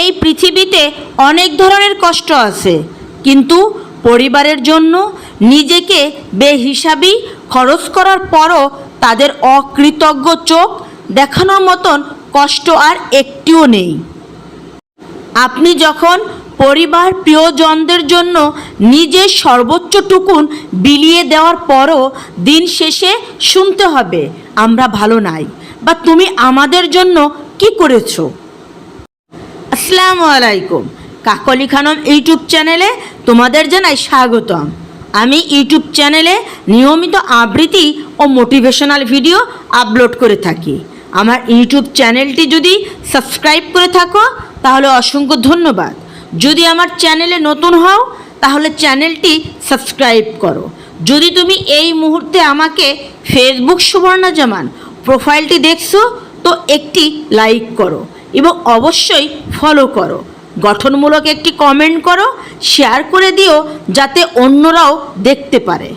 এই পৃথিবীতে অনেক ধরনের কষ্ট আছে, কিন্তু পরিবারের জন্য নিজেকে বেহিসাবি খরচ করার পরও তাদের অকৃতজ্ঞ চোখ দেখানোর মতন কষ্ট আর একটিও নেই। আপনি যখন পরিবার প্রিয়জনদের জন্য নিজের সর্বোচ্চটুকুন বিলিয়ে দেওয়ার পরও দিন শেষে শুনতে হবে, আমরা ভালো নাই বা তুমি আমাদের জন্য কি করেছ? আসসালামু আলাইকুম। কাকলি খানম ইউটিউব চ্যানেলে তোমাদের জানাই স্বাগতম। আমি ইউটিউব চ্যানেলে নিয়মিত আবৃত্তি ও মোটিভেশনাল ভিডিও আপলোড করে থাকি। আমার ইউটিউব চ্যানেলটি যদি সাবস্ক্রাইব করে থাকো, তাহলে অসংখ্য ধন্যবাদ। যদি আমার চ্যানেলে নতুন হও, তাহলে চ্যানেলটি সাবস্ক্রাইব করো। যদি তুমি এই মুহূর্তে আমাকে ফেসবুক সুবর্ণা জামান প্রোফাইলটি দেখছ, তো একটি লাইক করো। এবং অবশ্যই ফলো করো। গঠনমূলক একটি কমেন্ট করো শেয়ার করে দিও, যাতে অন্যরাও দেখতে পারে।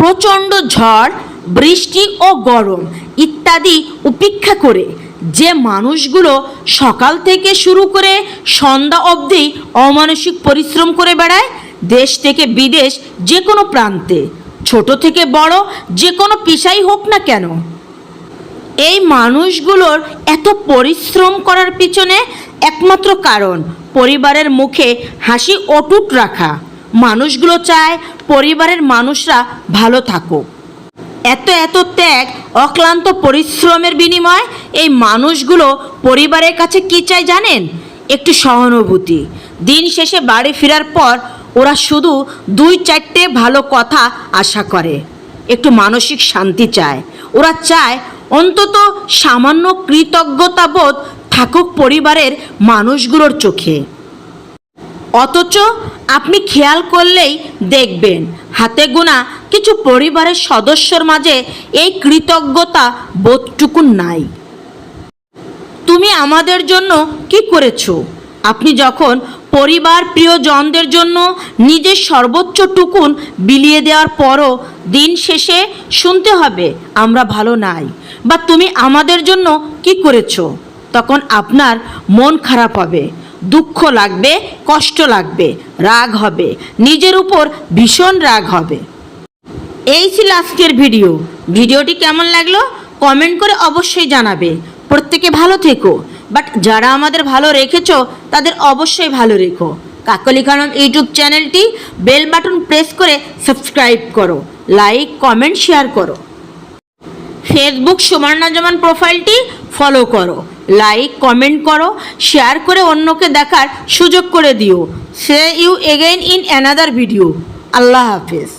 প্রচণ্ড ঝড়, বৃষ্টি ও গরম ইত্যাদি উপেক্ষা করে যে মানুষগুলো সকাল থেকে শুরু করে সন্ধ্যা অবধি অমানসিক পরিশ্রম করে বেড়ায়, দেশ থেকে বিদেশ যে কোনো প্রান্তে, ছোট থেকে বড় যে কোনো পেশাই হোক না কেন। এই মানুষগুলোর এত পরিশ্রম করার পিছনে একমাত্র কারণ, পরিবারের মুখে হাসি অটুট রাখা। মানুষগুলো চায় পরিবারের মানুষরা ভালো থাকুক। এত এত ত্যাগ, অক্লান্ত পরিশ্রমের বিনিময়ে এই মানুষগুলো পরিবারের কাছে কী চায় জানেন? একটু সহানুভূতি। দিন শেষে বাড়ি ফেরার পর ওরা শুধু দুই চারটে ভালো কথা আশা করে। একটু মানসিক শান্তি চায়। ওরা চায় অন্তত সামান্য কৃতজ্ঞতাবোধ থাকুক পরিবারের মানুষগুলোর চোখে। অথচ আপনি খেয়াল করলেই দেখবেন, হাতে গোনা কিছু পরিবারের সদস্যর মাঝে এই কৃতজ্ঞতা বোধটুকু নাই। তুমি আমাদের জন্য কি করেছ? আপনি যখন পরিবার প্রিয়জনদের জন্য নিজের সর্বোচ্চ টুকুন বিলিয়ে দেওয়ার পরও দিন শেষে শুনতে হবে, আমরা ভালো নাই। বা, তুমি আমাদের জন্য কি করেছ? তখন আপনার মন খারাপ হবে, দুঃখ লাগবে, কষ্ট লাগবে, রাগ হবে, নিজের উপর ভীষণ রাগ হবে। এই ছিল আজকের ভিডিও। ভিডিওটি কেমন লাগল? কমেন্ট করে অবশ্যই জানাবে। প্রত্যেকে ভালো থেকো। বাট যারা আমাদের ভালো রেখেছ, তাদের অবশ্যই ভালো রেখো। কাকলি খানম ইউটিউব চ্যানেলটি বেল বাটন প্রেস করে সাবস্ক্রাইব করো, লাইক, কমেন্ট, শেয়ার করো। ফেসবুক সুবর্ণা জামান প্রোফাইলটি ফলো করো, লাইক, কমেন্ট করো, শেয়ার করে অন্যকে দেখার সুযোগ করে দিও। See you again in another video আল্লাহ হাফেজ।